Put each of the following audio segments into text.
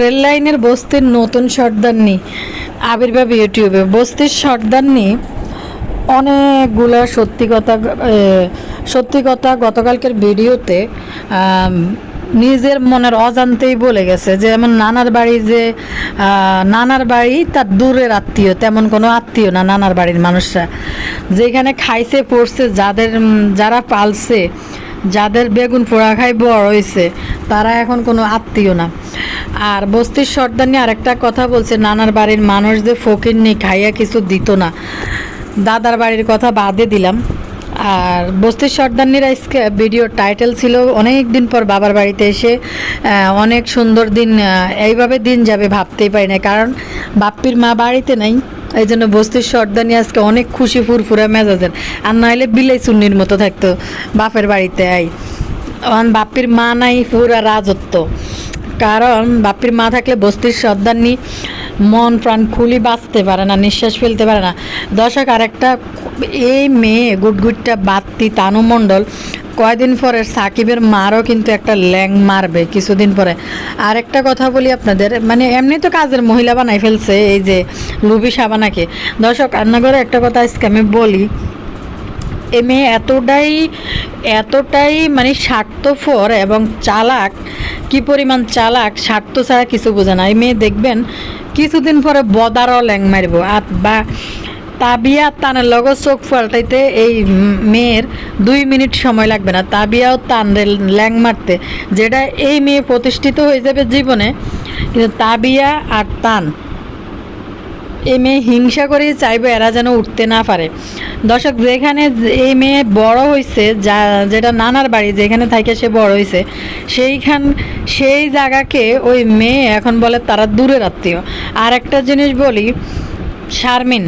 Rail লাইনের বস্তির নতুন সর্দারনি আবির্ভাব ইউটিউবে। বস্তির সর্দারনি অনেকগুলো সত্যি কথা সত্যি কথা গতকালকের ভিডিওতে নিজের মনের অজান্তেই বলে গেছে যে, এমন নানার বাড়ি যে নানার বাড়ি তার দূরের আত্মীয়, তেমন কোনো আত্মীয় না নানার বাড়ির মানুষরা। যেখানে খাইছে, পড়ছে, যাদের, যারা পালছে যাদের বেগুন পোড়া খাই বড় হয়েছে তারা এখন কোনো আত্মীয় না। আর বস্তির সর্দার নিয়ে আরেকটা কথা বলছে, নানার বাড়ির মানুষদের ফকির নিয়ে খাইয়া কিছু দিত না। দাদার বাড়ির কথা বাদে দিলাম। আর বস্তির সর্দারনির আজকে ভিডিও টাইটেল ছিল অনেক দিন পর বাবার বাড়িতে এসে অনেক সুন্দর দিন এইভাবে দিন যাবে ভাবতেই পারি না কারণ বাপ্পির মা বাড়িতে নাই এই জন্য বস্তির সর্দানি আজকে অনেক খুশি ফুরফুরা মেজাজের। আর নাহলে বিলাই চুন্নির মতো থাকতো বাপের বাড়িতে আই বাপ্পির মা নাই, পুরা রাজত্ব। কারণ বাপ্পির মা থাকলে বস্তির সর্দারনি মন প্রাণ খুলি বাঁচতে পারে না, নিঃশ্বাস ফেলতে পারে না। দর্শক আর একটা এই মেয়ে গুটগুটটা বাত্তি তানুমণ্ডল, কয়দিন পরে সাকিবের মারও কিন্তু একটা ল্যাং মারবে কিছুদিন পরে। আর একটা কথা বলি আপনাদের মানে এমনি তো কাজের মহিলা বানাই ফেলছে, এই যে লুবি সাবানাকে। দর্শক, রান্নাঘরে একটা কথা আজকে আমি বলি এ মেয়ে এতটাই এতটাই মানে স্বার্থপর এবং চালাক, কি পরিমাণ চালাক, স্বার্থ ছাড়া কিছু বোঝে না। এই মেয়ে দেখবেন, কিছুদিন পরে বদারও ল্যাং মারব। আর বা তাবিয়া তানের লগত চোখ পাল্টাইতে এই মেয়ের দুই মিনিট সময় লাগবে না। তাবিয়াও তানরে ল্যাং মারতে। যেটা এই মেয়ে প্রতিষ্ঠিত হয়ে যাবে জীবনে, কিন্তু তাবিয়া আর তান এই মেয়ে হিংসা করে চাইবে এরা যেন উঠতে না পারে। দর্শক, যেখানে এই মেয়ে বড় হয়েছে যা, যেটা নানার বাড়ি, যেখানে থাকে সে বড় হয়েছে সেইখান, সেই জায়গাকে ওই মেয়ে এখন বলে তারা দূরের আত্মীয়। আর একটা জিনিস বলি, শারমিন,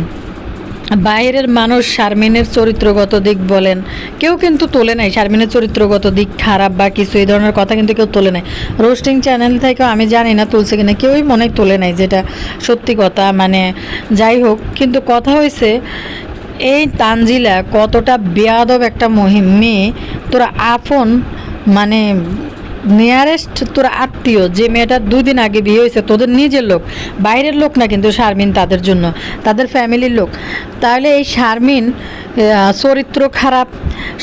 বাইরের মানুষ শারমিনের চরিত্রগত দিক বলেন, কেউ কিন্তু তোলে নাই শারমিনের চরিত্রগত দিক, খারাপ বা কিছু, এই ধরনের কথা কিন্তু কেউ তোলে নাই। রোস্টিং চ্যানেল থেকেও আমি জানি না, তুলছে কিনা, কেউই মনে তোলে নাই যেটা সত্যি কথা মানে যাই হোক, কিন্তু কথা হয়েছে এই তানজিলা কতটা বেয়াদব একটা মহিম মেয়ে। তোরা আপন মানে নিয়ারেস্ট তোর আত্মীয়, যে মেয়েটা দুদিন আগে বিয়ে হয়েছে, তোদের নিজের লোক। বাইরের লোক না কিন্তু শারমিন তাদের জন্য, তাদের ফ্যামিলির লোক। তাহলে এই শারমিন চরিত্র খারাপ,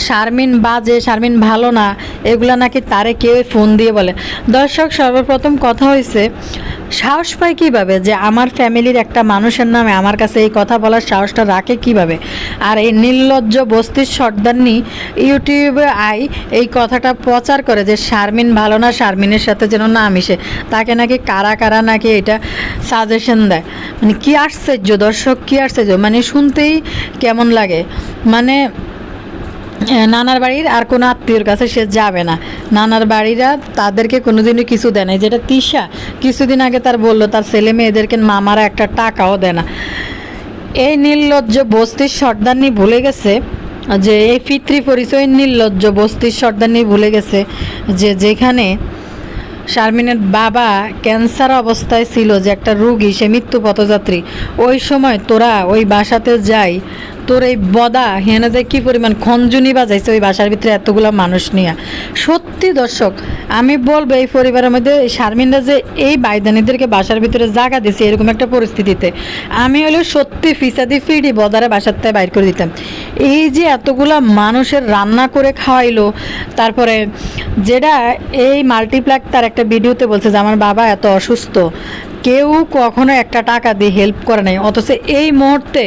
শারমিন বাজে, শারমিন ভালো না, এগুলো নাকি তারে কেউ ফোন দিয়ে বলে। দর্শক, সর্বপ্রথম কথা হয়েছে সাহস পায় কীভাবে যে আমার ফ্যামিলির একটা মানুষের নামে আমার কাছে এই কথা বলার সাহসটা রাখে কীভাবে? আর এই নির্লজ্জ বস্তির সর্দার সর্দারনি ইউটিউবে আই এই কথাটা প্রচার করে যে শারমিন ভালো না, শারমিনের সাথে যেন না মিশে। তাকে নাকি কারা কারা নাকি এটা সাজেশন দেয়। মানে কি আশ্চর্য দর্শক, কি আশ্চর্য। মানে শুনতেই কেমন লাগে। মানে নানার বাড়ির আর কোনো আত্মীয়র কাছে সে যাবে না। নানার বাড়িরা তাদেরকে কোনোদিনই কিছু দেয় না। যেটা তিশা, কিছুদিন আগে তার বলল, তার ছেলে মেয়েদেরকে মামারা একটা টাকাও দেয় না। এই নির্লজ্জ বস্তির সর্দারনি ভুলে গেছে যে, এই পিতৃ পরিচয় নির্লজ্জ বস্তির সর্দারনি ভুলে গেছে যে, যেখানে শারমিনের বাবা ক্যান্সার অবস্থায় ছিল যে একটা রুগী, সে মৃত্যু পথযাত্রী। ওই সময় তোরা ওই বাসাতে যাই, তোর এই বদা হেনে যে কী পরিমাণ খঞ্জুনি বাজাইছে ওই বাসার ভিতরে এতগুলো মানুষ নিয়ে। সত্যি দর্শক, আমি বলব এই পরিবারের মধ্যে শারমিনরা যে এই বাইদানিদেরকে বাসার ভিতরে জায়গা দিছে এরকম একটা পরিস্থিতিতে। আমি হলেও সত্যি ফিসাদি ফিডি বদারে বাসার থেকে বাইর করে দিতাম। এই যে এতগুলা মানুষের রান্না করে খাওয়াইলো, তারপরে যেটা এই মাল্টিপ্লাক তার একটা ভিডিওতে বলছে যে, আমার বাবা এত অসুস্থ, কেউ কখনো একটা টাকা দিয়ে হেল্প করে নাই। অথচ এই মুহূর্তে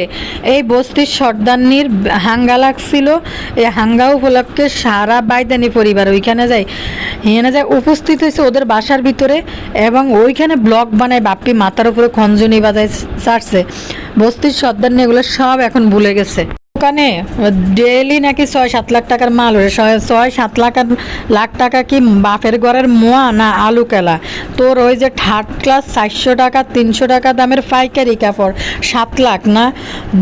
এই বস্তির সর্দারনির হাঙ্গা লাগছিল, এই হাঙ্গা উপলক্ষে সারা বাইদানি পরিবার ওইখানে যায়, এখানে যায়, উপস্থিত হয়েছে ওদের বাসার ভিতরে এবং ওইখানে ব্লক বানায় বাপ্পি মাথার উপরে খঞ্জনি বাজায় ছাড়ছে বস্তির সর্দান্নি এগুলো সব এখন ভুলে গেছে। দোকানে? ডেলি নাকি ছয় সাত লাখ টাকার মাল ওরে? ছয় সাত লাখ লাখ টাকা কি বাপের ঘরের মোয়া না আলু কেলা? তোর ওই যে থার্ড ক্লাস চারশো টাকা তিনশো টাকা দামের পাইকারি কাপড়। সাত লাখ না?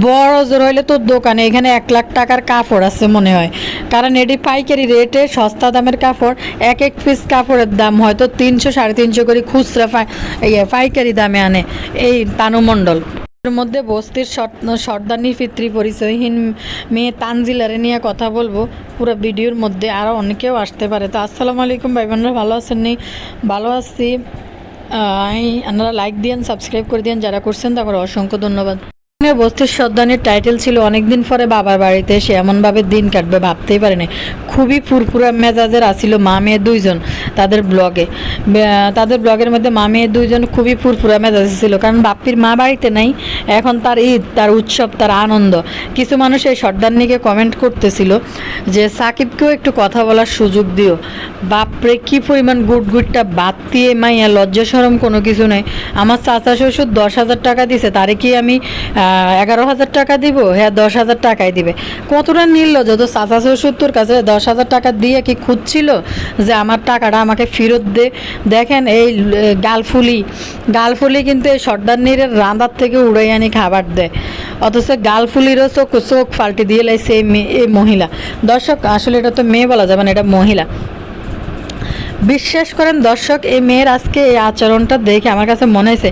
বড় জোর হইলে তোর দোকানে এখানে এক লাখ টাকার কাপড় আছে মনে হয়। কারণ এটি পাইকারি রেটে সস্তা দামের কাপড়। এক এক পিস কাপড়ের দাম হয়তো তিনশো সাড়ে তিনশো করে খুচরা ইয়ে, পাইকারি দামে আনে। এই তানুমণ্ডল। এর মধ্যে বস্তির সর্দ- সর্দানি পিতৃ পরিচয়হীন মেয়ে তানজিলারে নিয়ে কথা বলব। পুরো ভিডিওর মধ্যে আরও অনেকেও আসতে পারে। তো আসসালামু আলাইকুম ভাই বোনরা ভালো আছেন নি? ভালো আছি। আপনারা লাইক দিয়েন সাবস্ক্রাইব করে দিন যারা করছেন তারপর অসংখ্য ধন্যবাদ। বস্তির সর্দানির টাইটেল ছিল অনেকদিন পরে বাবার বাড়িতে এসে এমনভাবে দিন কাটবে ভাবতেই পারেনি। খুবই ফুরফুরা মেজাজের আসিল মা মেয়ে দুইজন তাদের ব্লগে তাদের ব্লগের মধ্যে মা মেয়ে দুইজন খুবই ফুরফুরা মেজাজ ছিল, কারণ বাপ্পির মা বাড়িতে নাই, এখন তার ঈদ, তার উৎসব, তার আনন্দ। কিছু মানুষ এই সর্দারনিকে কমেন্ট করতেছিল যে, সাকিবকেও একটু কথা বলার সুযোগ দিও। বাপরে, কি পরিমাণ গুট গুটটা বাদ দিয়ে মাইয়া লজ্জা সরম কোনো কিছু নেই। আমার চাচা শ্বশুর দশ হাজার টাকা দিছে, তারে কি আমি এগারো হাজার টাকা দিব হ্যাঁ দশ হাজার টাকাই দিবে। কতটা নিল তো চাচা শ্বশুর তোর কাছে দশ হাজার টাকা দিয়ে কি খুঁজছিল যে আমার টাকাটা আমাকে ফেরত দে? দেখেন এই গালফুলি গালফুলি কিন্তু এই সর্দার সর্দারনির রান্দার থেকে উড়াই আনি খাবার দেয়। অথচ গালফুলিরও চোখ চোখ পাল্টে দিয়ে লাইছে এই মহিলা। দর্শক, আসলে এটা তো মেয়ে বলা যাবে না, এটা মহিলা। বিশ্বাস করেন দর্শক, এই মেয়ের আজকে এই আচরণটা দেখে আমার কাছে মনে হয়েছে,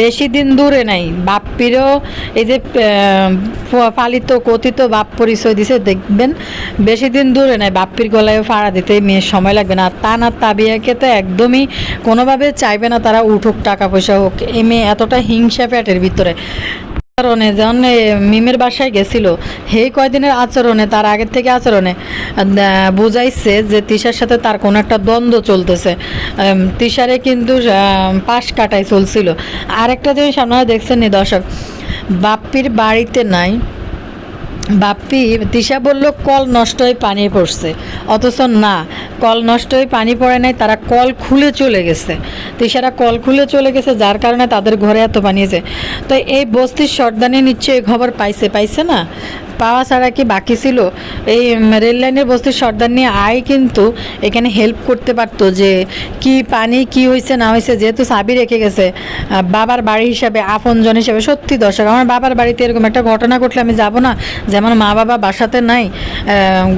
বেশি দিন দূরে নাই। বাপ্পিরও এই যে পালিত কথিত বাপ পরিচয় দিছে, দেখবেন বেশি দিন দূরে নাই, বাপ্পির গলায় ফাড়া দিতে মেয়ের সময় লাগবে না। তা না তাবিয়াকে তো একদমই কোনোভাবে চাইবে না তারা উঠুক, টাকা পয়সা হোক। এই মেয়ে এতটা হিংসা প্যাটের ভিতরে। আচরণে, যেমন মিমের বাসায় গেছিল হে কয়দিনের আচরণে, তার আগের থেকে আচরণে বুঝাইছে যে তিশার সাথে তার কোনো একটা দ্বন্দ্ব চলতেছে। তিশারে কিন্তু পাশ কাটাই চলছিল। আরেকটা জিনিস আপনারা দেখছেন নি দর্শক, বাপ্পির বাড়িতে নাই বাপ্পি, তিশা বলল, কল নষ্ট হয়ে পানি পড়ছে। অথচ না, কল নষ্ট হয়ে পানি পড়ে নাই, তারা কল খুলে চলে গেছে। তিশারা কল খুলে চলে গেছে, যার কারণে তাদের ঘরে এত পানিয়েছে তো এই বস্তির সর্দানি নিশ্চয়ই খবর পাইছে পাইছে না? পাওয়া ছাড়া কি বাকি ছিল? এই রেল লাইনের বস্তির সর্দার নিয়ে আয় কিন্তু এখানে হেল্প করতে পারতো যে কি পানি, কি হয়েছে না হয়েছে যেহেতু সাবি রেখে গেছে বাবার বাড়ি হিসাবে, আপনজন হিসাবে, সত্যি দর্শক, আমার বাবার বাড়িতে এরকম একটা ঘটনা ঘটলে আমি যাব না, যেমন মা বাবা বাসাতে নাই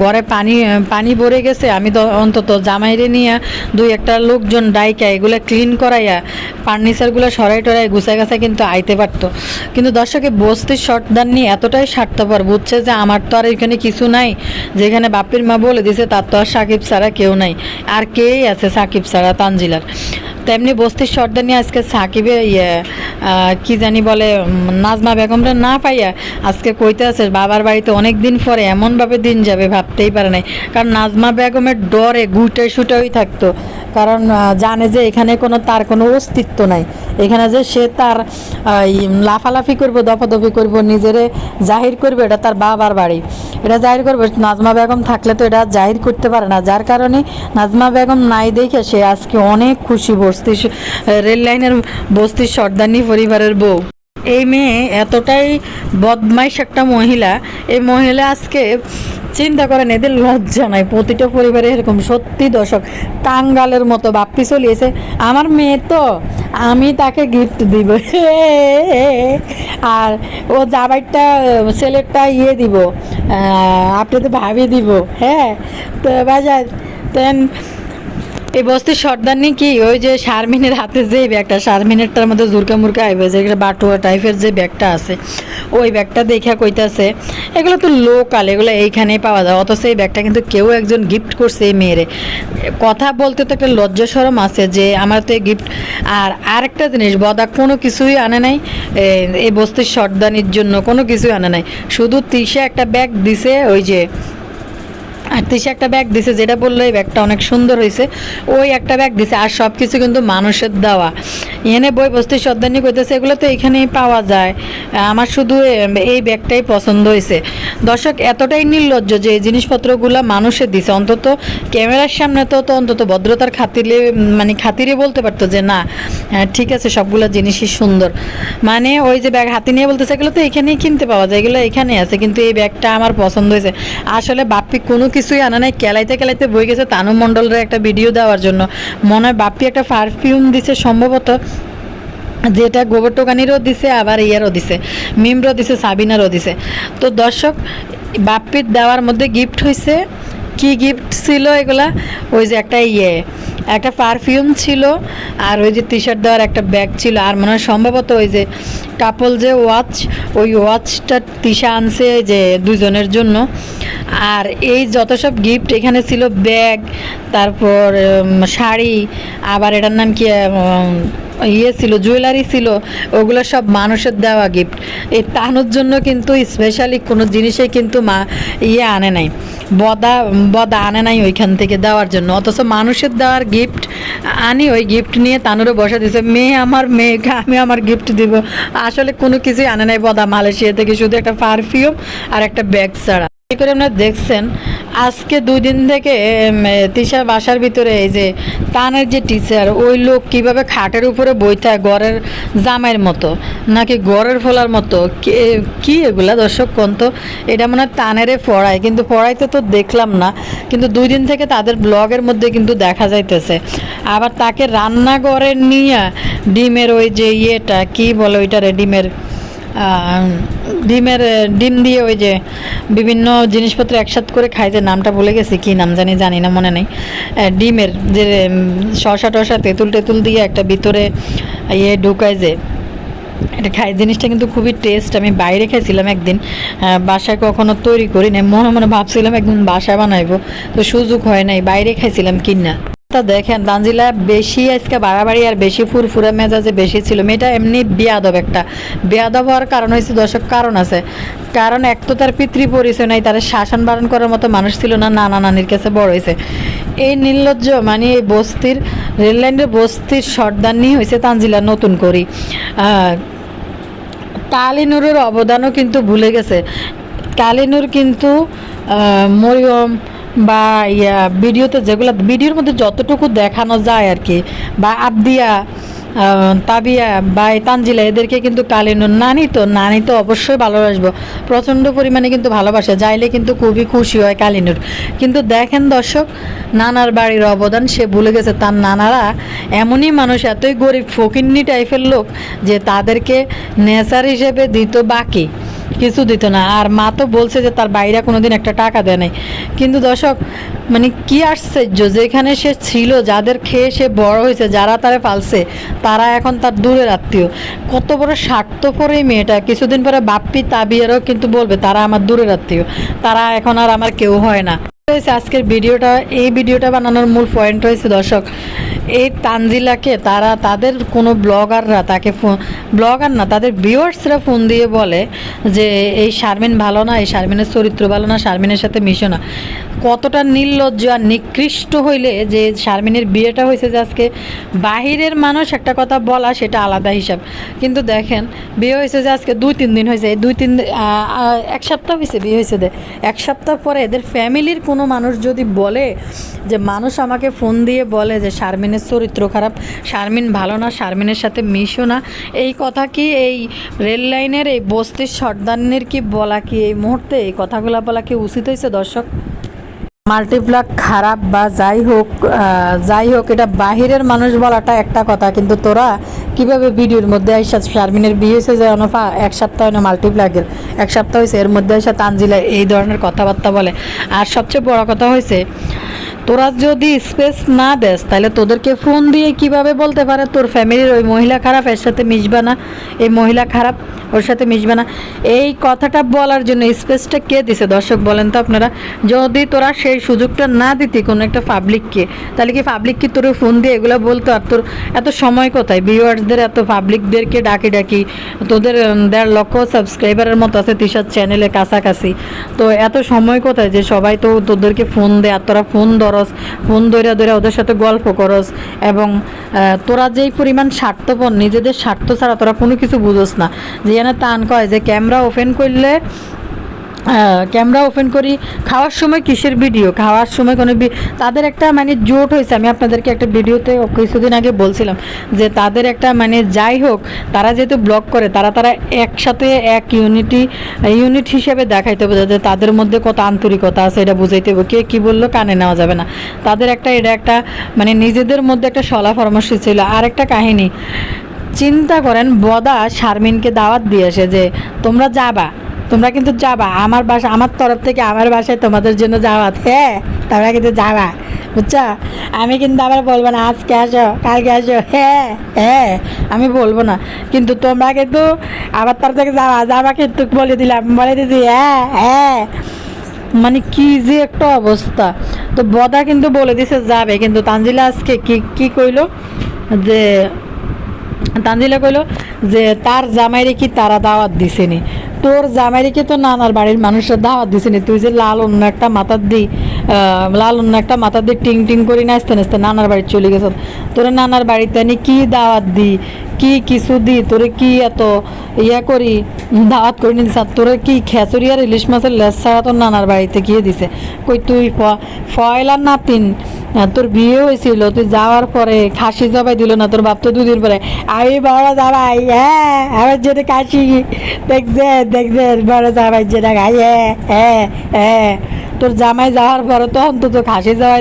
ঘরে পানি পানি ভরে গেছে, আমি তো অন্তত জামাইরে নিয়ে দুই একটা লোকজন ডাইকা এগুলো ক্লিন করাইয়া ফার্নিচারগুলো সরাই টরাই গুছাই গাছাই কিন্তু আইতে পারতো। কিন্তু দর্শকে বস্তির শর্টদার নিয়ে এতটাই স্বার্থপর বুঝছে যে আমার তো আর এখানে কিছু নাই। যেখানে বাপের মা বলে দিছে, তার তো আর সাকিব ছাড়া কেউ নাই। আর কেই আছে সাকিব ছাড়া, তানজিলার? তেমনি বস্তির শর্টদার নিয়ে আজকে সাকিবে ইয়ে কি জানি বলে নাজমা বেগমরা না পাইয়া আজকে কইতে আছে, বাবার বাড়িতে অনেক দিন পরে এমনভাবে দিন যাবে ভাবতেই পারে নাই। কারণ নাজমা বেগমের ডরে গুটে সুটাই থাকতো। কারণ জানে যে এখানে কোনো, তার কোনো অস্তিত্ব নাই। এখানে যে সে তার লাফালাফি করব, দফাদফি করব, নিজেরে জাহির করবে, এটা তার বাবার বাড়ি। এটা জাহির করবে, নাজমা বেগম থাকলে তো এটা জাহির করতে পারে না। যার কারণে নাজমা বেগম নাই দেখে সে আজকে অনেক খুশি বস্তি রেল লাইনের বস্তির সর্দানি পরিবারের বউ। এই মেয়ে এতটাই বদমাইশ একটা মহিলা। এই মহিলা আজকে চিন্তা করেন, এদের লজ্জা নাই। প্রতিটা পরিবারে এরকম সত্যি দর্শক কাঙ্গালের মতো বাপ্পি চলিয়েছে। আমার মেয়ে তো, আমি তাকে গিফট দিব। আর ও জামাইটা, ছেলেরটা ইয়ে দিব। আপনি তো ভাবি দিব। হ্যাঁ? তো বাজার তেন এই বস্তির সর্দারনি কি? ওই যে শারমিনের হাতে যে ব্যাগটা, শারমিনেরটার মধ্যে জুরকা মুরকা আইবে, যে বাটুয়া টাইপের যে ব্যাগটা আছে, ওই ব্যাগটা দেখা কইতাছে, এগুলো তো লোকাল এগুলো এইখানেই পাওয়া যায়। অথচ এই ব্যাগটা কিন্তু কেউ একজন গিফট করছে এই মেয়েরে। কথা বলতে তো একটা লজ্জা সরম আছে যে আমার তো এই গিফট আর আরেকটা জিনিস, বদা কোনো কিছুই আনে নাই এই বস্তির সর্দানির জন্য কোনো কিছুই আনে নাই। শুধু তিসে একটা ব্যাগ দিছে, ওই যে আর একটা ব্যাগ দিছে যেটা বলল এই ব্যাগটা অনেক সুন্দর হয়েছে ওই একটা ব্যাগ দিছে আর সব কিছু কিন্তু মানুষের দেওয়া। এনে বই বস্তি সর্দানি কইতেছে এগুলো তো এখানেই পাওয়া যায়। আমার শুধু এই ব্যাগটাই পছন্দ হয়েছে দর্শক এতটাই নির্লজ্জ যে এই জিনিসপত্রগুলো মানুষের দিছে। অন্তত ক্যামেরার সামনে তো তো অন্তত ভদ্রতার খাতিরে মানে খাতিরে বলতে পারতো যে না হ্যাঁ, ঠিক আছে সবগুলো জিনিসই সুন্দর। মানে ওই যে ব্যাগ হাতে নিয়ে বলতেছে এগুলো তো এখানেই কিনতে পাওয়া যায় এগুলো এখানে আছে কিন্তু এই ব্যাগটা আমার পছন্দ হয়েছে আসলে বাপ্পি কোনো কিছুই আনা নাই, কেলাইতে কেলাইতে বই গেছে তানু মণ্ডলের একটা ভিডিও দেওয়ার জন্য। মনে হয় বাপ্পি একটা পারফিউম দিছে সম্ভবত, যেটা গোবর টোকানিরও দিছে, আবার ইয়ারও দিছে, মিমরও দিছে, সাবিনারও দিছে। তো দর্শক, বাপ্পির দেওয়ার মধ্যে গিফট হয়েছে কি গিফট ছিল এগুলা? ওই যে একটা ইয়ে একটা পারফিউম ছিল, আর ওই যে টি শার্ট দেওয়ার একটা ব্যাগ ছিল, আর মনে হয় সম্ভবত ওই যে কাপল যে ওয়াচ ওই ওয়াচটা তিশা আনছে যে দুজনের জন্য। আর এই যত সব গিফট এখানে ছিল ব্যাগ তারপর শাড়ি, আবার এটার নাম কি ইয়ে ছিল জুয়েলারি ছিল, ওগুলো সব মানুষের দেওয়া গিফট এই তানুর জন্য কিন্তু স্পেশালি কোনো জিনিসে কিন্তু মা ইয়ে আনে নাই। বদা বদা আনে নাই ওইখান থেকে দেওয়ার জন্য। অথচ মানুষের দেওয়ার গিফট আনি, ওই গিফট নিয়ে তানুরে বসে দিছে, মেয়ে আমার মেয়েকে আমি আমার গিফট দিব। আসলে কোনো কিছুই আনে নাই বদা মালয়েশিয়া থেকে, শুধু একটা পারফিউম আর একটা ব্যাগ ছাড়া। করে আপনারা দেখছেন, আজকে দুই দিন থেকে তিশার বাসার ভিতরে এই যে তানের যে টিচার ওই লোক কীভাবে খাটের উপরে বইথায় গড়ের জামাইয়ের মতো, নাকি গড়ের ফোলার মতো, কে- এগুলা দর্শক কোন তো এটা মনে হয় তানেরে পড়ায়, কিন্তু পড়াইতে তো দেখলাম না, কিন্তু দুই দিন থেকে তাদের ব্লগের মধ্যে কিন্তু দেখা যাইতেছে। আবার তাকে রান্নাঘরে নিয়ে ডিমের ওই যে ইয়েটা, কি বলে ওইটারে, ডিমের ডিমের, ডিম দিয়ে ওই যে বিভিন্ন জিনিসপত্র একসাথে করে খাই যে নামটা বলে গেছি, কি নাম জানি জানি না, মনে নেই। ডিমের যে শসা টসা, তেঁতুল টেতুল দিয়ে একটা ভিতরে ইয়ে ঢুকায় যে, এটা খাই। জিনিসটা কিন্তু খুবই টেস্ট আমি বাইরে খাইছিলাম একদিন বাসায় কখনো তৈরি করি নাই মনে মনে ভাবছিলাম একদিন বাসায় বানাইবো, তো সুযোগ হয় নাই, বাইরে খাইছিলাম কিনা। দেখেন দাঞ্জিলা বেশি আজকে বাড়াবাড়ি আর বেশি ফুরফুরে মেজাজে বেশি ছিল। মেয়েটা এমনি বিয়াদব একটা। বিয়াদব হওয়ার কারণ হয়েছে, দর্শক, কারণ আছে। কারণ এক তো তার পিতৃ পরিচয় নাই, তার শাসন বারণ করার মতো মানুষ ছিল না, নানা নানির কাছে বড় হয়েছে। এই নির্লজ্জ মানে এই বস্তির রেললাইনের বস্তির সর্দার হয়েছে তানজিলা নতুন করি। কালিনুরের অবদানও কিন্তু ভুলে গেছে। কালিনুর কিন্তু মরিয়ম বা ইয়া, ভিডিওতে যেগুলো, ভিডিওর মধ্যে যতটুকু দেখানো যায় আর কি বা আবদিয়া তাবিয়া, বা তানজিলা, এদেরকে কিন্তু কালিনুর নানি তো নানি তো অবশ্যই ভালোবাসবো। প্রচণ্ড পরিমাণে কিন্তু ভালোবাসে, যাইলে কিন্তু খুবই খুশি হয় কালিনুর। কিন্তু দেখেন দর্শক, নানার বাড়ির অবদান, সে ভুলে গেছে, তার নানারা এমনই মানুষ, এতই গরিব, ফকিন্নি টাইপের লোক, যে তাদেরকে নেচার হিসেবে দিত বাকি। কিছু দিত না। আর মা তো বলছে যে তার বাইরে কোনোদিন একটা টাকা দেয় নাই। কিন্তু দর্শক মানে কি আশ্চর্য যেখানে সে ছিল, যাদের খেয়ে সে বড় হয়েছে, যারা তারা পালছে, তারা এখন তার দূরের আত্মীয়। কত বড় স্বার্থপর এই মেয়েটা। কিছুদিন পরে বাপ্পি তাবিয়ারও কিন্তু বলবে, তারা আমার দূরের আত্মীয়। তারা এখন আর আমার কেউ হয় না। আজকের ভিডিওটা। এই ভিডিওটা বানানোর মূল পয়েন্ট হয়েছে দর্শক এই তানজিলাকে, তারা তাদের কোনো ব্লগাররা তাকে ব্লগার না, তাদের ভিউয়ার্সরা ফোন দিয়ে বলে যে এই শারমিন ভালো না, এই শারমিনের চরিত্র ভালো না, শারমিনের সাথে মিশো না। কতটা নির্লজ্জ আর নিকৃষ্ট হইলে যে শারমিনের বিয়েটা হয়েছে যে আজকে বাহিরের মানুষ একটা কথা বলা সেটা আলাদা হিসাব। কিন্তু দেখেন, বিয়ে হয়েছে যে আজকে দুই তিন দিন হয়েছে দুই তিন এক সপ্তাহ হয়েছে বিয়ে হয়েছে দে। এক সপ্তাহ পরে এদের ফ্যামিলির কোনো মানুষ যদি বলে যে, মানুষ আমাকে ফোন দিয়ে বলে যে, শারমিনের চরিত্র খারাপ। শারমিন ভালো না, শারমিনের সাথে মিশো না। এই কথা কি এই রেল লাইনের, এই বস্তির সর্দানের কি বলা কি এই মুহূর্তে? এই কথাগুলো বলা কি উচিত হয়েছে, দর্শক? মাল্টিপ্লাক খারাপ বা যাই হোক যাই হোক, এটা বাহিরের মানুষ বলাটা একটা কথা। কিন্তু তোরা কীভাবে ভিডিওর মধ্যে আইসা শারমিনের বিয়ে হয়েছে যে অনফা, এক সপ্তাহ না মাল্টিপ্লাকের এক সপ্তাহ হয়েছে, এর মধ্যে আইসা তানজিলা এই ধরনের কথাবার্তা বলে। আর সবচেয়ে বড় কথা হয়েছে তোরা যদি স্পেস না দেস, তাহলে তোদেরকে ফোন দিয়ে কীভাবে বলতে পারে? তোর ফ্যামিলির ওই মহিলা খারাপ, এর সাথে মিশবে না। এই মহিলা খারাপ, ওর সাথে মিশবে না। এই কথাটা বলার জন্য স্পেসটা কে দিছে? দর্শক, বলেন তো আপনারা। যদি তোরা সেই সুযোগটা না দিতি কোনো একটা পাবলিককে তাহলে কি পাবলিক কি তোর ফোন দিয়ে এগুলো বলতো? আর তোর এত সময় কোথায়? ভিউয়ার্সদের এত পাবলিকদেরকে ডাকি ডাকি তোদের দেড় লক্ষ সাবস্ক্রাইবারের মতো আছে তিসার চ্যানেলে কাছাকাছি। তো এত সময় কোথায় যে সবাই তো তোদেরকে ফোন দেয়? আর তোরা ফোন ধরস ফোন দৈরা দৈরা ওদের সাথে গল্প করস এবং তোরা যেই পরিমাণ স্বার্থপর, নিজেদের স্বার্থ ছাড়া তোরা কোনো কিছু বুঝোস না। যে তান কয় যে, ক্যামেরা ওপেন করলে ক্যামেরা ওপেন করি, খাওয়ার সময় কিসের ভিডিও খাওয়ার সময় কোনো তাদের একটা মানে জোট হয়েছে। আমি আপনাদেরকে একটা ভিডিওতে কিছুদিন আগে বলছিলাম যে তাদের একটা মানে যাই হোক, তারা যেহেতু ব্লগ করে, তারা তারা একসাথে এক ইউনিটি ইউনিট হিসেবে দেখাইতে হবে যাতে তাদের মধ্যে কত আন্তরিকতা আছে, এটা বুঝাইতে হবে। কে কী বলল কানে নেওয়া যাবে না। তাদের একটা, এটা একটা মানে নিজেদের মধ্যে একটা সলা পরামর্শ ছিল। আর একটা কাহিনী, চিন্তা করেন, বদা শারমিনকে দাওয়াত দিয়েছে যে, তোমরা যাবা তোমরা কিন্তু যাবা। আমার বাসা আমার তরফ থেকে আমার বাসায় তোমাদের জন্য যাওয়াত হ্যাঁ তোমরা কিন্তু যাবা, বুঝছা? আমি কিন্তু আবার বলব না, আজকে আসো, কালকে আসো। হ্যাঁ হ্যাঁ আমি বলব না। কিন্তু তোমরা কিন্তু আবার তার থেকে যাওয়া যাবা কিন্তু বলে দিলাম, বলে দিছি হ্যাঁ হ্যাঁ মানে কি যে একটা অবস্থা। তো বদা কিন্তু বলে দিছে যাবে। কিন্তু তানজিলা আজকে কি কি কইলো? যে, তানজিলা কইলো যে, তার জামাইরে কি তারা দাওয়াত দিছেনি তোর জামাইরে তো নানার বাড়ির মানুষের দাওয়াত দিছে তুই যে লাল অন্য একটা মাথার দি আহ, লাল একটা মাথা দিয়ে টিং টিং করে নাচতে নাচতে নানার বাড়ি চলে গেছ। তোরে নানার বাড়িতে নি কি দাওয়াত দি কি কিছু দি তোরে কি এত ইয়া করি? দাওয়াত করে আর তোরে কি খেচুরি আর ইলিশ মাছের লেস ছাড়া তোর নানার বাড়িতে গিয়ে দিছে? কই তুই ফ- ফয়লার নাতিন তোর বিয়ে হয়েছিল তুই যাওয়ার পরে খাসি জবাই দিল না তোর বাপ তো দুদিন পরে? আমি বড় জামাই হ্যাঁ আমার যেটা কাশি দেখছে দেখছে বড় জামাই যেটা খাই হ্যাঁ হ্যাঁ হ্যাঁ। তোর জামাই যাওয়ার পরে তো অন্তত খাসি দেওয়া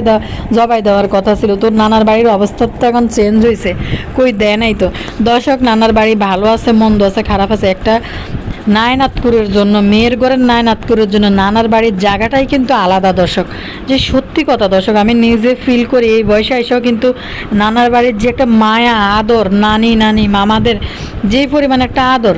জবাই দেওয়ার কথা ছিল। তোর নানার বাড়ির অবস্থা তো এখন চেঞ্জ হয়েছে কই দেয় নাই তো। দর্শক, নানার বাড়ি ভালো আছে, মন্দ আছে, খারাপ আছে। একটা নায়নাতকুরের জন্য, মেয়ের ঘরের নায়নাতকুরের জন্য নানার বাড়ির জায়গাটাই কিন্তু আলাদা দর্শক। যে সত্যি কথা দর্শক, আমি নিজে ফিল করি, এই বয়সে এসেও কিন্তু নানার বাড়ির যে একটা মায়া, আদর, নানি নানি, মামাদের যেই পরিমাণ একটা আদর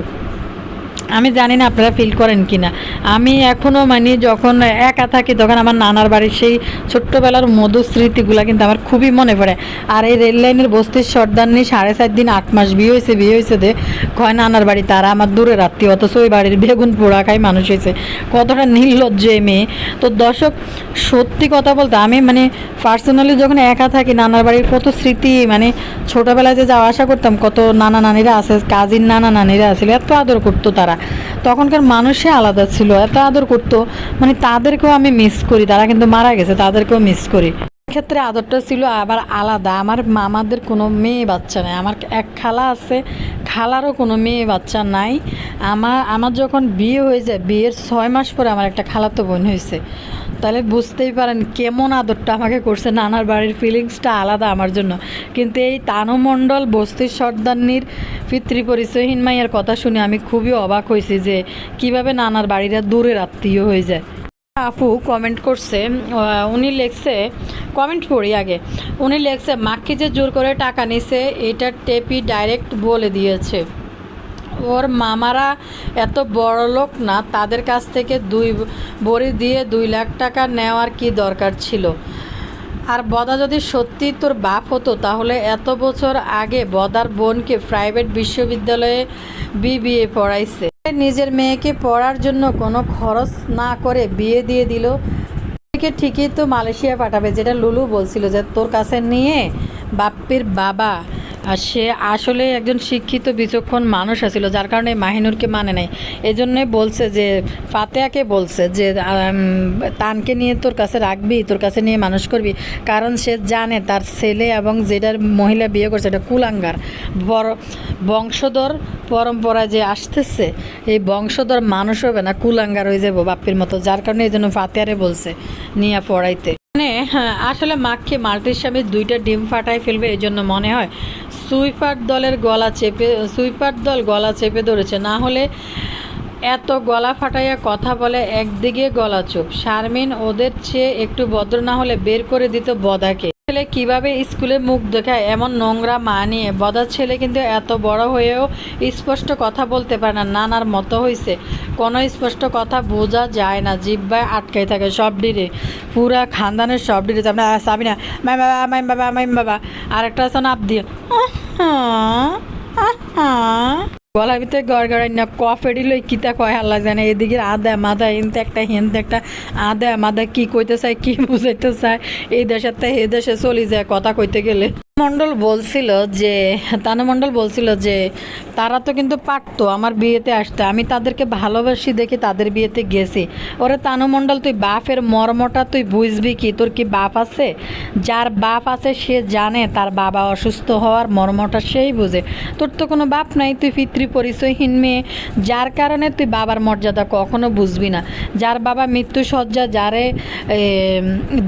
আমি জানি না আপনারা ফিল করেন কি না আমি এখনও মানে যখন একা থাকি তখন আমার নানার বাড়ির সেই ছোট্টবেলার মধুর স্মৃতিগুলো কিন্তু আমার খুবই মনে পড়ে। আর এই রেল লাইনের বস্তির সর্দার নিয়ে সাড়ে চার দিন আট মাস বিয়ে হয়েছে বিয়ে হয়েছে দে কয় নানার বাড়ি, তারা আমার দূরে আত্মীয়, অথচ ওই বাড়ির বেগুন পোড়া খাই মানুষ হয়েছে। কতটা নির্লজ্জ এই মেয়ে। তো দর্শক, সত্যি কথা বলতে আমি মানে পার্সোনালি যখন একা থাকি, নানার বাড়ির কত স্মৃতি মানে ছোটোবেলায় যে যাওয়া আসা করতাম, কত নানা নানিরা আছে কাজিন নানা নানিরা আছিল, এত আদর করতো তারা। তখনকার মানুষই আলাদা ছিল, এত আদর করতো। মানে তাদেরকেও আমি মিস করি, তারা কিন্তু মারা গেছে, তাদেরকেও মিস করি। ক্ষেত্রে আদরটা ছিল আবার আলাদা, আমার মামাদের কোনো মেয়ে বাচ্চা নেই, আমার এক খালা আছে খালারও কোনো মেয়ে বাচ্চা নাই। আমার আমার যখন বিয়ে হয়ে যায়, বিয়ের ছয় মাস পরে আমার একটা খালাতো বোন হয়েছে। তাহলে বুঝতেই পারেন কেমন আদরটা আমাকে করছে, নানার বাড়ির ফিলিংসটা আলাদা আমার জন্য। কিন্তু এই তানুমণ্ডল বস্তির সর্দারনির পিতৃ পরিচয়হীন মাইয়ের কথা শুনে আমি খুবই অবাক হয়েছি যে কীভাবে নানার বাড়িরা দূরের আত্মীয় হয়ে যায়। আপু কমেন্ট করছে উনি লেখছে কমেন্ট পড়ি আগে। উনি লেখছে মাক্কি যে জোর করে টাকা নিছে এটা টেপি ডাইরেক্ট বলে দিয়েছে। ওর মামারা এত বড় লোক না, তাদের কাছ থেকে দুই বড়ি দিয়ে দুই লাখ টাকা নেওয়ার কি দরকার ছিল? আর বদা যদি সত্যি তোর বাপ হতো, তাহলে এত বছর আগে বদার বোনকে প্রাইভেট বিশ্ববিদ্যালয়ে বিবিএ পড়াইছে। নিজের মেয়েকে পড়ার জন্য কোনো খরচ না করে বিয়ে দিয়ে দিল। থেকে ঠিকই তো মালয়েশিয়া পাঠাবে, যেটা লুলু বলছিল যে তোর কাছে নিয়ে বাপ্পির বাবা আর সে আসলে একজন শিক্ষিত, বিচক্ষণ মানুষ আছিল, যার কারণে মাহিনুরকে মানে নাই। এই জন্যে বলছে যে ফাতেয়াকে বলছে যে তানকে নিয়ে তোর কাছে রাখবি, তোর কাছে নিয়ে মানুষ করবি। কারণ সে জানে তার ছেলে এবং যেটার মহিলা বিয়ে করছে, এটা কুলাঙ্গার। বড় বংশধর পরম্পরা যে আসতেছে, এই বংশধর মানুষ হবে না, কুলাঙ্গার হয়ে যাব বাপ্পির মতো। যার কারণে এই জন্য ফাতেয়ারে বলছে, নিয়ে পড়াইতে। মানে হ্যাঁ, আসলে মাখকে মাল্টির স্বামী দুইটা ডিম ফাটায় ফেলবে এই জন্য মনে হয় সুইপার দলের গলা চেপে সুইপার দল গলা চেপে ধরেছে। না হলে এত গলা ফাটাইয়া কথা বলে একদিকে গলা চুপ। শারমিন ওদের চেয়ে একটু ভদ্র না হলে বের করে দিত বদাকে। ছেলে কীভাবে স্কুলে মুখ দেখায় এমন নোংরা মা নিয়ে? বদার ছেলে কিন্তু এত বড় হয়েও স্পষ্ট কথা বলতে পারে না, নানার মতো হয়েছে কোনো স্পষ্ট কথা বোঝা যায় না, জিব্বায় আটকাই থাকে সব ডিরে। পুরা খানদানের সব ডিরে। আমরা সাবি না মাই বাবা মাই বাবা মাই বাবা। আরেকটা আছে না, আবদি। গলার ভিতরে গড় গড়াই না কফেডি লই কিতা কয় আল্লাহ জানে এদিকে আদা, মাদা এনতে একটা হেনতে একটা আদা, মাদা কি কইতে চায়, কি বুঝাইতে চায়, এই দেশের থেকে এই দেশে চলে যায়, কথা কইতে গেলে। মণ্ডল বলছিল যে, তানু মণ্ডল বলছিল যে, তারা তো কিন্তু পারতো আমার বিয়েতে আসতে, আমি তাদেরকে ভালোবাসি দেখে তাদের বিয়েতে গেছি। ওরে তানু মণ্ডল, তুই বাপের মর্মটা তুই বুঝবি কি? তোর কি বাপ আছে? যার বাপ আছে, সে জানে, তার বাবা অসুস্থ হওয়ার মর্মটা সেই বুঝে। তোর তো কোনো বাপ নাই, তুই পিতৃ পরিচয়হীন মেয়ে, যার কারণে তুই বাবার মর্যাদা কখনো বুঝবি না। যার বাবা মৃত্যু সজ্জা যারে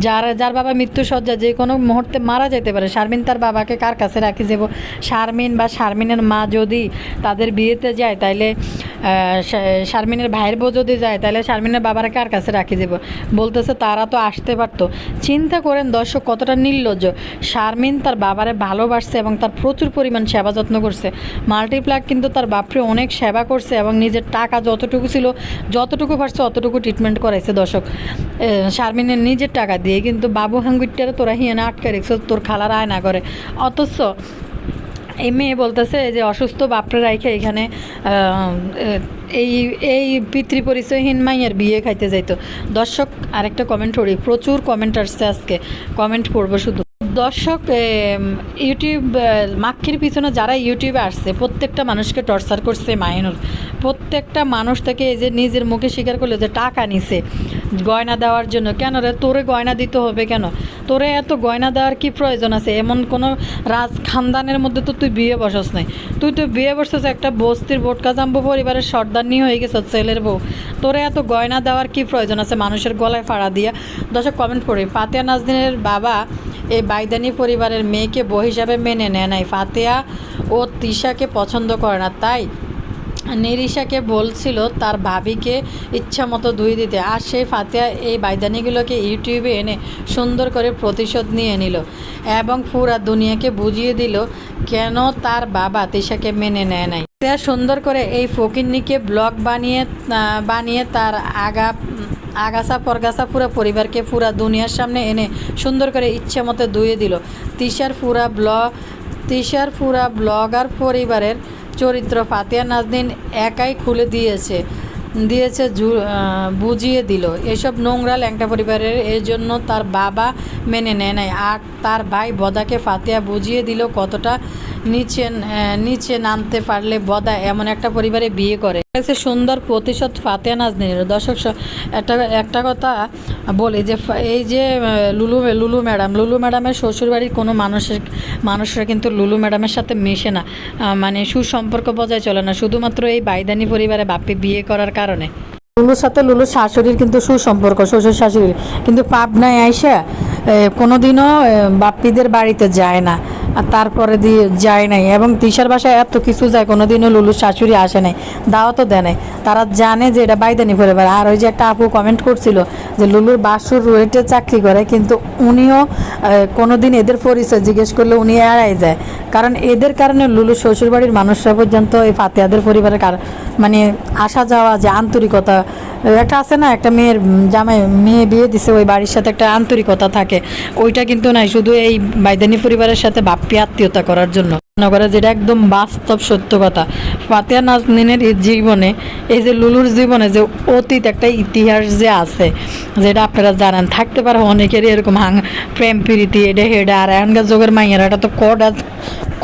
যার যার বাবা মৃত্যু সজ্জা যে কোনো মুহূর্তে মারা যেতে পারে, শারমিন তার বাবাকে কার কাছে রাখি যাব? শারমিন বা শারমিনের মা যদি তাদের বিয়েতে যায়, তাইলে শারমিনের ভাইয়ের বউ যদি যায় তাহলে শারমিনের বাবারা কার কাছে রাখি যাব? বলতেছে তারা তো আসতে পারতো। চিন্তা করেন দর্শক, কতটা নির্লজ্জ। শারমিন তার বাবারে ভালোবাসছে এবং তার প্রচুর পরিমাণ সেবা যত্ন করছে। মাল্টিপ্লাক কিন্তু তার বাপরে অনেক সেবা করছে এবং নিজের টাকা যতটুকু ছিল, যতটুকু পারছে অতটুকু ট্রিটমেন্ট করাইছে দর্শক। শারমিনের নিজের টাকা দিয়ে কিন্তু বাবু হাঙ্গুইটারে তোরা হিয়ানা আটকে রেখছ, তোর খালার আয় না করে। অথচ এই মেয়ে বলতেছে যে, অসুস্থ বাপরে রাইখে এখানে এই এই পিতৃ পরিচয়হীন মাইয়ের বিয়ে খাইতে যাইতো। দর্শক, আরেকটা কমেন্ট করি প্রচুর কমেন্ট আসছে আজকে। কমেন্ট পড়ব শুধু। দর্শক ইউটিউব মাক্ষির পিছনে যারা ইউটিউবে আসছে, প্রত্যেকটা মানুষকে টর্চার করছে মাইনুর প্রত্যেকটা মানুষ থেকে এই যে নিজের মুখে স্বীকার করল যে টাকা নিছে। গয়না দেওয়ার জন্য। কেন রে? তোরে গয়না দিতে হবে কেন? তোরে এত গয়না দেওয়ার কি প্রয়োজন আছে? এমন কোনো রাজ খানদানের মধ্যে তো তুই বিয়ে বসস নাই। তুই তো বিয়ে বসছিস একটা বস্তির বোটকা জাম্বু পরিবারের সর্দারনি হয়ে গেছ ছেলের বউ। তোরে এত গয়না দেওয়ার কি প্রয়োজন আছে? মানুষের গলায় ফাড়া দিয়া। দর্শক কমেন্ট পড়ি। ফাতেয়া নাজদিনের বাবা এই বাইদানি পরিবারের মেয়েকে বউ হিসাবে মেনে নেয় নাই। ফাতেয়া ও তিশাকে পছন্দ করে না, তাই নিরিশাকে বলছিল তার ভাবিকে ইচ্ছা মতো ধুই দিতে। আর সেই ফাতেয়া এই বাইদানিগুলোকে ইউটিউবে এনে সুন্দর করে প্রতিশোধ নিয়ে নিল এবং পুরা দুনিয়াকে বুঝিয়ে দিল কেন তার বাবা তিশাকে মেনে নেয় নাই। ফাতেয়া সুন্দর করে এই ফকিন্নিকে ব্লগ বানিয়ে বানিয়ে তার আগা, আগাছা পরগাছা পুরো পরিবারকে পুরা দুনিয়ার সামনে এনে সুন্দর করে ইচ্ছে মতো ধুয়ে দিল। তিশার পুরা ব্লগ তিশার পুরা ব্লগার পরিবারের চরিত্র ফাতিয়া নাজদিন একাই খুলে দিয়েছে দিয়েছে বুঝিয়ে দিল। এসব নোংরা ল্যাংটা পরিবারের এর জন্য তার বাবা মেনে নেয় নাই। আর তার ভাই বদাকে ফাতিয়া বুঝিয়ে দিল কতটা নিচে নিচে নামতে পারলে বদা এমন একটা পরিবারে বিয়ে করে। সে সুন্দর প্রতিশোধ ফাতিয়া নাজনীনের দর্শক একটা একটা কথা বলি যে এই যে লুলু লুলু ম্যাডাম, লুলু ম্যাডামের শ্বশুরবাড়ির কোনো মানুষের, মানুষরা কিন্তু লুলু ম্যাডামের সাথে মেশে না। মানে সুসম্পর্ক বজায় চলে না, শুধুমাত্র এই বাইদানি পরিবারে বাপি বিয়ে করার কারণে। লুলুর সাথে লুলুর শাশুড়ির কিন্তু সুসম্পর্ক, শ্বশুর শাশুড়ির। কিন্তু পাবনায় আইসা কোনোদিনও বাপ্পিদের বাড়িতে যায় না। আর তারপরে দিয়ে যায় নাই। এবং তিশার বাসায় এত কিছু যায় কোনোদিনও লুলুর শাশুড়ি আসে নাই দাওয়াতও দেয় নাই। তারা জানে যে এটা বাইদানি পরিবার। আর ওই যে একটা আপু কমেন্ট করছিল যে লুলুর বাসুর রুয়েটে চাকরি করে কিন্তু উনিও এ, কোনোদিন এদের পরিচয় জিজ্ঞেস করলে উনি এড়াই যায়। কারণ এদের কারণে লুলুর শ্বশুরবাড়ির মানুষরা পর্যন্ত এই ফাতেহাদের পরিবারের কার মানে আসা যাওয়া যে আন্তরিকতা একটা আছে না একটা মেয়ের জামাই মেয়ে বিয়ে দিছে ওই বাড়ির সাথে একটা আন্তরিকতা থাকে। ওইটা কিন্তু নাই শুধু এই বাইদানি পরিবারের সাথে বাপ্পি আত্মীয়তা করার জন্য। নগরে যেটা একদম বাস্তব সত্য কথা। ফাতিয়া নাজনিনের জীবনে, এই যে লুলুর জীবনে যে অতীত একটা ইতিহাস যে আছে, যেটা আপনারা জানেন, থাকতে পারে অনেকেরই এরকম হাং, প্রেম প্রীতি এটা হেডা, আর এখনকার যুগের মাইয়ারা এটা তো কটা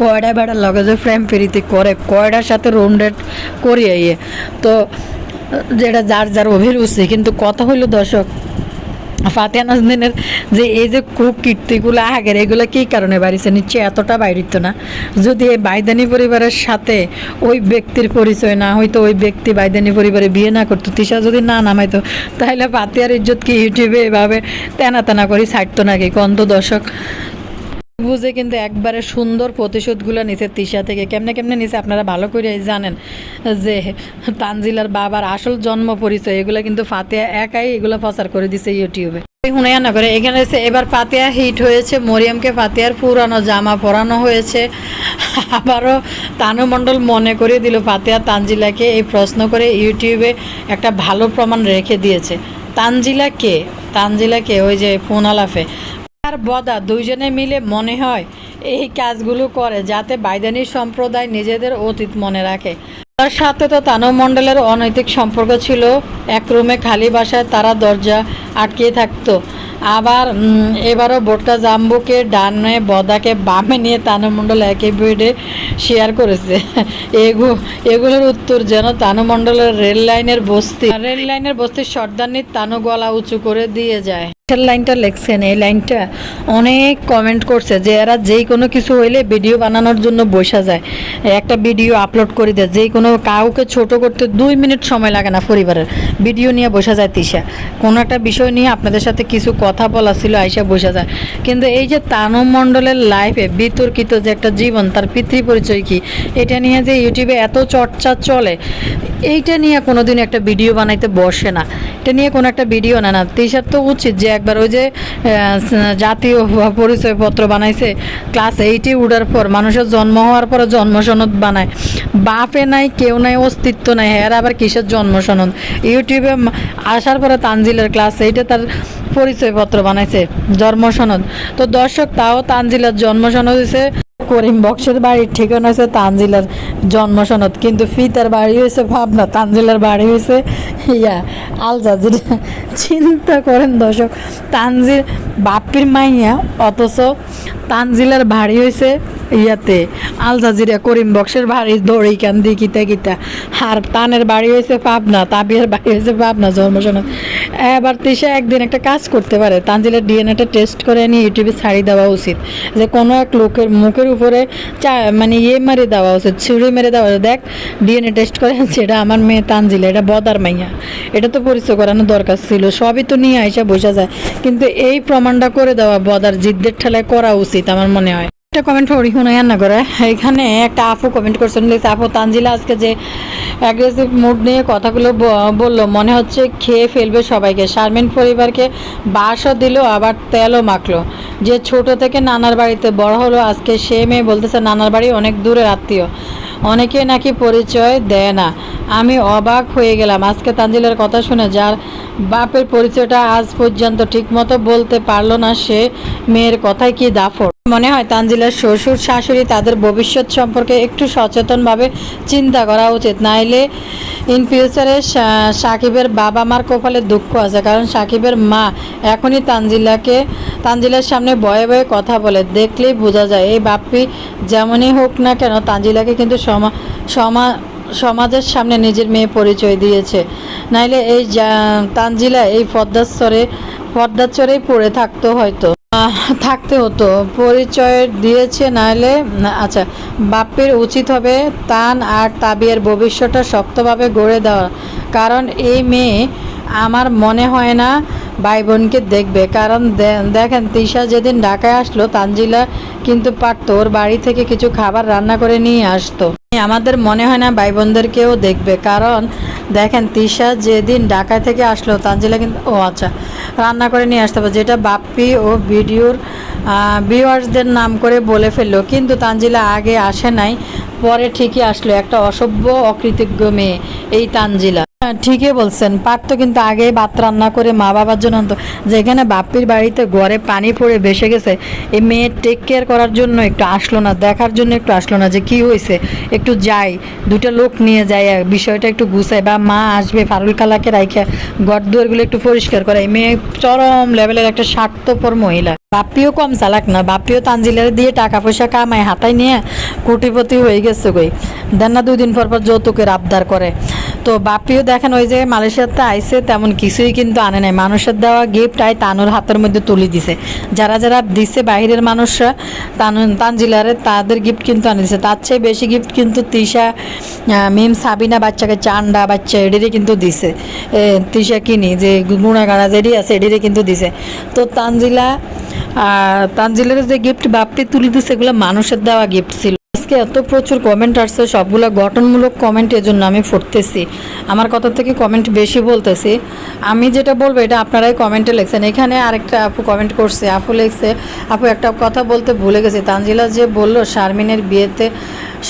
কয়টা বেড়ার লগে যে প্রেম প্রীতি করে কয়টার সাথে রুমডেট করিয়ে ইয়ে। তো যেটা যার যার অভিরুচি, কিন্তু কথা হইল দর্শক ফাতিয়া নাজদিনের যে এই যে কুকীর্তিগুলো আগের, এগুলো কী কারণে বাড়িছে? নিশ্চয়ই এতটা বাইরিত না? যদি এই বাইদানি পরিবারের সাথে ওই ব্যক্তির পরিচয় না হয়তো ওই ব্যক্তি বাইদানি পরিবারে বিয়ে না করতো, তিশা যদি না নামাইতো, তাহলে ফাতিয়ার ইজ্জত কি ইউটিউবে এভাবে তেনা তেনা করে ছাড়তো নাকি? কন্ধ দর্শক। বুঝে কিন্তু একবারে সুন্দর প্রতিশোধগুলো নিছে তিশা থেকে। কেমনে কেমনে নিছে আপনারা ভালো করে জানেন যে তানজিলার বাবার আসল জন্ম পরিচয়, এগুলো কিন্তু ফাতেয়া একাই এগুলো প্রচার করে দিছে ইউটিউবে। হুনাইয়া নগরে, এখানে এসে এবার ফাতেয়া হিট হয়েছে, মরিয়মকে ফাতেয়ার পুরানো জামা পরানো হয়েছে। আবারও তানু মণ্ডল মনে করে দিল ফাতেয়া তানজিলাকে এই প্রশ্ন করে ইউটিউবে একটা ভালো প্রমাণ রেখে দিয়েছে। তানজিলা কে? তানজিলা কে? ওই যে ফোন আলাফে আর বদা দুইজনে মিলে মনে হয় এই কাজগুলো করে যাতে বাইদানি সম্প্রদায় নিজেদের অতীত মনে রাখে। তার সাথে তো তানু মণ্ডলের অনৈতিক সম্পর্ক ছিল। এক রুমে খালি বাসায় তারা দরজা আটকে থাকতো। আবার এবারও বোটকা জাম্বুকে ডানে, বদাকে বামে নিয়ে তানু মণ্ডল একই বেডে শেয়ার করেছে। এগু, এগুলোর উত্তর যেন তানু মণ্ডলের রেল লাইনের বস্তি। রেল লাইনের বস্তির সর্দারনি তানু গলা উঁচু করে দিয়ে যায়। লাইনটা লেখছেন এই লাইনটা অনেক কমেন্ট করছে যে এরা যেই কোনো কিছু হইলে ভিডিও বানানোর জন্য বসা যায়। একটা ভিডিও আপলোড করে দেয়, যেই কোনো কাউকে ছোট করতে দুই মিনিট সময় লাগে না পরিবারের। ভিডিও নিয়ে বসা যায় তিশা। কোনো একটা বিষয় নিয়ে আপনাদের সাথে কিছু কথা বলা ছিল, আইসা বসা যায়। কিন্তু এই যে তানু মণ্ডলের লাইফে বিতর্কিত যে একটা জীবন, তার পিতৃ পরিচয় কি, এটা নিয়ে যে ইউটিউবে এত চর্চা চলে, এইটা নিয়ে কোনোদিন একটা ভিডিও বানাইতে বসে না। এটা নিয়ে কোনো একটা ভিডিও না না। তিশার তো উচিত যে একবার ওই যে জাতীয় পরিচয়পত্র বানাইছে ক্লাস এইটে উঠার পর মানুষের জন্ম হওয়ার পর জন্ম সনদ বানায়। বাপে নাই, কেউ নাই, অস্তিত্ব নাই হ্যাঁ আবার কিসের জন্ম সনদ ইউটিউবে আসার পরে তানজিলের ক্লাস এইটে তার পরিচয়পত্র বানাইছে জন্ম সনদ তো দর্শক, তাও তানজিলার জন্ম সনদ হয়েছে করিম বক্সের বাড়ির ঠিকানা হয়েছে তানজিলার জন্ম সনদ কিন্তু ফিতার বাড়ি হয়েছে ভাবনা, তানজিলার বাড়ি হয়েছে ইয়া আলজাজির চিন্তা করেন দর্শক, তানজিল বাপির মাইয়া, অথচ তানজিলার বাড়ি হয়েছে ইয়াতে, আল জাজিরা করিম বক্সের বাড়ি দড়ি কান দি কিতা কিতা আর তানের বাড়ি হয়েছে পাবনা তাবিয়ার বাড়ি হয়েছে পাবনা জন্মসনদ। এবার তিশা একদিন একটা কাজ করতে পারে, তানজিলের ডিএনএটা টেস্ট করে নিয়ে ইউটিউবে ছাড়ি দেওয়া উচিত। যে কোনো এক লোকের মুখের উপরে চা মানে ইয়ে মেরে দেওয়া উচিত ছুরি মেরে দেওয়া দেখ ডিএনএ টেস্ট করে সেটা আমার মেয়ে তানজিলা, এটা বদার মাইয়া। এটা তো পরিচয় করানো দরকার ছিল, সবই তো নিয়ে আইসা বসা যায়। কিন্তু এই প্রমাণটা করে দেওয়া বদার জিদ্দের ঠেলায় করা উচিত আমার মনে হয়। একটা কমেন্ট করি শুনে না করে। এখানে একটা আপু কমেন্ট করছেন লিখছে আপু, তানজিলা আজকে যে অ্যাগ্রেসিভ মুড নিয়ে কথাগুলো বলল, মনে হচ্ছে খেয়ে ফেলবে সবাইকে। শারমিন পরিবারকে বাসও দিল, আবার তেলও মাখলো। যে ছোট থেকে নানার বাড়িতে বড় হলো, আজকে সে মেয়ে বলতেছে, নানার বাড়ি অনেক দূরের আত্মীয়। অনেকে নাকি পরিচয় দেয় না। আমি অবাক হয়ে গেলাম। আজকে তানজিলের কথা শুনে যার বাপের পরিচয়টা আজ পর্যন্ত ঠিকমতো বলতে পারল না সে মেয়ের কথায় কি দাফর মনে হয় তানজিলার শ্বশুর শাশুড়ি তাদের ভবিষ্যৎ সম্পর্কে একটু সচেতনভাবে চিন্তা করা উচিত। নাইলে ইন ফিউচারে সাকিবের বাবা মার কপালে দুঃখ আছে। কারণ সাকিবের মা এখনই তানজিলাকে, তানজিলার সামনে ভয়ে ভয়ে কথা বলে। দেখলেই বোঝা যায়, এই বাপ্পি যেমনই হোক না কেন তানজিলাকে কিন্তু সমা সমা, সমাজের সামনে নিজের মেয়ে পরিচয় দিয়েছে। নাইলে এই তানজিলা এই পদ্মাস্তরে পদ্মাচরেই পড়ে থাকতো হয়তো। থাকতে হতো। পরিচয় দিয়েছে নাহলে আচ্ছা বাপ্পির উচিত হবে তান আর তাবিয়ার ভবিষ্যৎটা শক্তভাবে গড়ে দেওয়া। কারণ এই মেয়ে আমার মনে হয় না ভাই বোনকে দেখবে। কারণ দেখেন, তিশা যেদিন ঢাকায় আসলো, তানজিলা কিন্তু পারতো ওর বাড়ি থেকে কিছু খাবার রান্না করে নিয়ে আসতো। আমাদের মনে হয় না ভাই বোনদেরকেও দেখবে। কারণ দেখেন, তিশা যেদিন ঢাকা থেকে আসলো, তানজিলা কিন্তু ও আচ্ছা রান্না করে নিয়ে আসতে হবে, যেটা বাপ্পি ও ভিডিওর ভিউয়ার্সদের নাম করে বলে ফেলল। কিন্তু তানজিলা আগে আসে নাই, পরে ঠিকই আসলো। একটা অসভ্য, অকৃতজ্ঞ মেয়ে, এই তানজিলা। ঠিকই বলছেন। পারতো কিন্তু আগেই ভাত রান্না করে মা বাবার জন্য আনতো। যেখানে বাপ্পির বাড়িতে ঘরে পানি পড়ে ভেসে গেছে, এই মেয়ের টেক কেয়ার করার জন্য একটু আসলো না, দেখার জন্য একটু আসলো না যে কি হয়েছে। একটু যাই দুটো লোক নিয়ে যায় বিষয়টা একটু গুছায় বা মা আসবে ফারুল কালাকে রাইখে, ঘর দুয়ারগুলো একটু পরিষ্কার করে এই মেয়ে চরম লেভেলের একটা স্বার্থপর মহিলা। বাপ্পিও কম চালাক না বাপ্পিও তানজিলার দিয়ে টাকা পয়সা কামায়, হাতায় নিয়ে কোটিপতি হয়ে গেছে কই দেন না দুই দিন পর পর যৌতুকের আবদার করে। তো বাপ্পিও দেখেন ওই যে মালয়েশিয়াতে আইসে তেমন কিছুই কিন্তু আনে নাই। মানুষের দেওয়া গিফট আই তানুর হাতের মধ্যে তুলে দিছে। যারা যারা দিছে বাইরের মানুষরা, তানু তানজিলারে তাদের গিফট কিন্তু আনে দিছে। তার চেয়ে বেশি গিফট কিন্তু তিশা মিম, সাবিনা বাচ্চাকে চান্ডা বাচ্চা এডিরে কিন্তু দিছে। তিশা কিনি, যে গুণাগাড়া যেডি আছে এডিরে কিন্তু দিছে। তো তানজিলা তানজিলের যে গিফট বাপটি তুলে দিছে, এগুলো মানুষের দেওয়া গিফট ছিল। আজকে এত প্রচুর কমেন্ট আসছে, সবগুলো গঠনমূলক কমেন্ট জন্য আমি ফুটতেছি। আমার কথা থেকে কমেন্ট বেশি বলতেছি। আমি যেটা বলব, এটা আপনারাই কমেন্টে লেখছেন। এখানে আরেকটা আপু কমেন্ট করছে। আপু লেখছে, আপু, একটা কথা বলতে ভুলে গেছি। তানজিলা যে বলল, শারমিনের বিয়েতে,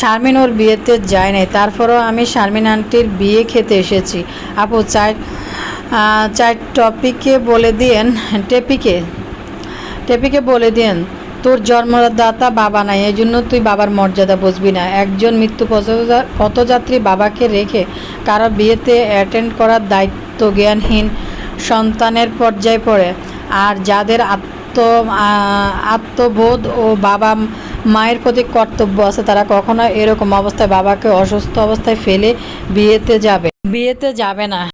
শারমিন ওর বিয়েতে যায় নাই। তারপরও আমি শারমিন আন্টির বিয়ে খেতে এসেছি। আপু, চার চার টপিকে বলে দিয়েন। টেপিকে টেপিকে বলে দেন তোর জন্মদাতা বাবা নাই এই জন্য তুই বাবার মর্যাদা বুঝবি না। একজন মৃত্যু পথযা- পথযাত্রী বাবাকে রেখে কারও বিয়েতে অ্যাটেন্ড করার দায়িত্ব জ্ঞানহীন সন্তানের পর্যায়ে পড়ে। আর যাদের আত্ম আত্মবোধ ও বাবা মায়ের প্রতি কর্তব্য আছে, তারা কখনো এরকম অবস্থায় বাবাকে অসুস্থ অবস্থায় ফেলে বিয়েতে যাবে বিয়েতে যাবে না।